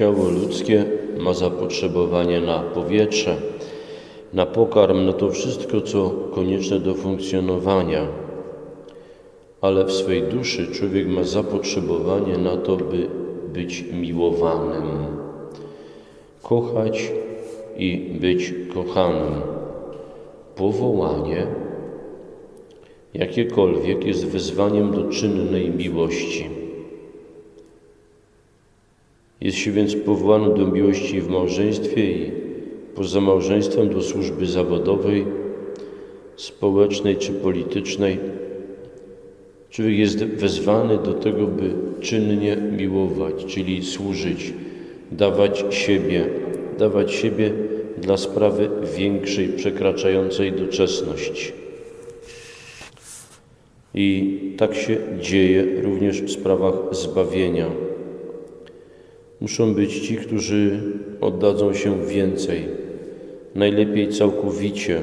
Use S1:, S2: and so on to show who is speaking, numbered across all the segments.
S1: Ciało ludzkie ma zapotrzebowanie na powietrze, na pokarm, na to wszystko, co konieczne do funkcjonowania. Ale w swej duszy człowiek ma zapotrzebowanie na to, by być miłowanym, kochać i być kochanym. Powołanie, jakiekolwiek, jest wezwaniem do czynnej miłości. Jest się więc powołany do miłości w małżeństwie i poza małżeństwem do służby zawodowej, społecznej czy politycznej. Człowiek jest wezwany do tego, by czynnie miłować, czyli służyć, dawać siebie, dawać siebie dla sprawy większej, przekraczającej doczesność. I tak się dzieje również w sprawach zbawienia. Muszą być ci, którzy oddadzą się więcej, najlepiej całkowicie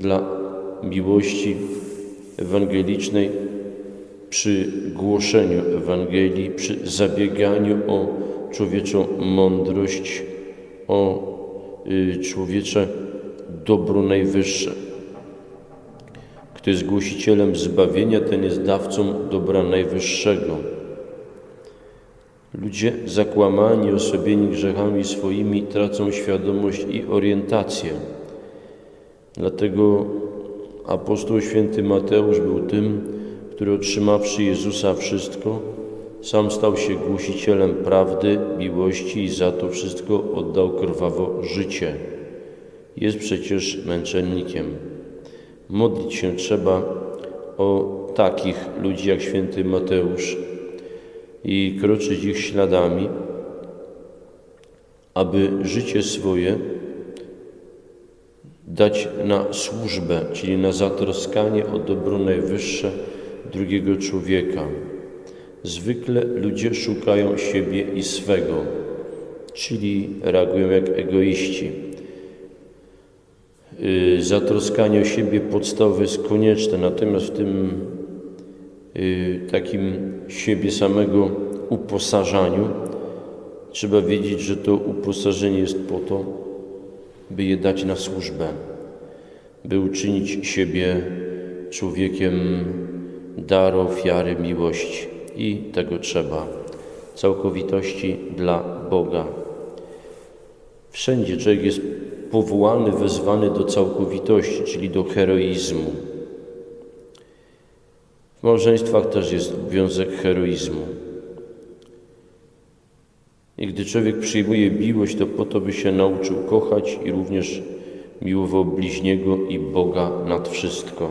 S1: dla miłości ewangelicznej, przy głoszeniu Ewangelii, przy zabieganiu o człowieczą mądrość, o y, człowiecze dobro najwyższe. Kto jest głosicielem zbawienia, ten jest dawcą dobra najwyższego. Ludzie zakłamani, osobieni grzechami swoimi tracą świadomość i orientację. Dlatego apostoł święty Mateusz był tym, który otrzymawszy Jezusa wszystko, sam stał się głosicielem prawdy, miłości i za to wszystko oddał krwawo życie. Jest przecież męczennikiem. Modlić się trzeba o takich ludzi jak święty Mateusz i kroczyć ich śladami, aby życie swoje dać na służbę, czyli na zatroskanie o dobro najwyższe drugiego człowieka. Zwykle ludzie szukają siebie i swego, czyli reagują jak egoiści. Yy, Zatroskanie o siebie podstawowe jest konieczne, natomiast w tym takim siebie samego uposażaniu trzeba wiedzieć, że to uposażenie jest po to, by je dać na służbę, by uczynić siebie człowiekiem daru, ofiary, miłości. I tego trzeba. Całkowitości dla Boga. Wszędzie człowiek jest powołany, wezwany do całkowitości, czyli do heroizmu. Małżeństwach też jest obowiązek heroizmu. I gdy człowiek przyjmuje miłość, to po to, by się nauczył kochać i również miłował bliźniego i Boga nad wszystko.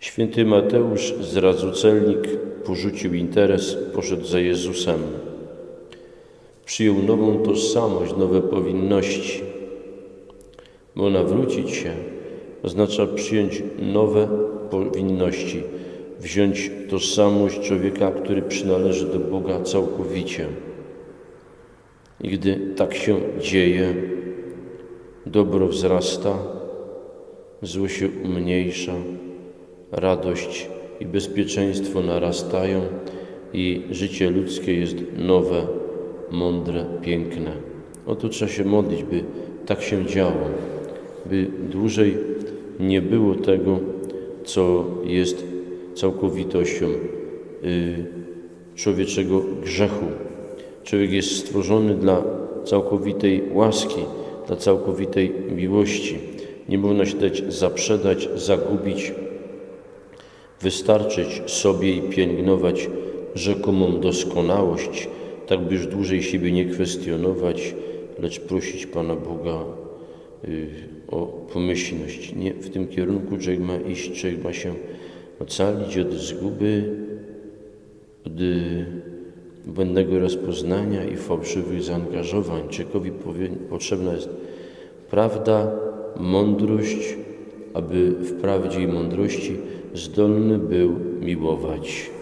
S1: Święty Mateusz, zradzocelnik, porzucił interes, poszedł za Jezusem. Przyjął nową tożsamość, nowe powinności. Bo nawrócić się oznacza przyjąć nowe powinności, wziąć tożsamość człowieka, który przynależy do Boga całkowicie. I gdy tak się dzieje, dobro wzrasta, zło się umniejsza, radość i bezpieczeństwo narastają i życie ludzkie jest nowe, mądre, piękne. Oto trzeba się modlić, by tak się działo, by dłużej nie było tego, co jest całkowitością y, człowieczego grzechu. Człowiek jest stworzony dla całkowitej łaski, dla całkowitej miłości. Nie można się dać zaprzedać, zagubić, wystarczyć sobie i pielęgnować rzekomą doskonałość, tak by już dłużej siebie nie kwestionować, lecz prosić Pana Boga o pomyślność. Nie w tym kierunku człowiek ma iść, człowiek ma się ocalić od zguby, od y, błędnego rozpoznania i fałszywych zaangażowań. Człowiekowi potrzebna jest prawda, mądrość, aby w prawdzie i mądrości zdolny był miłować.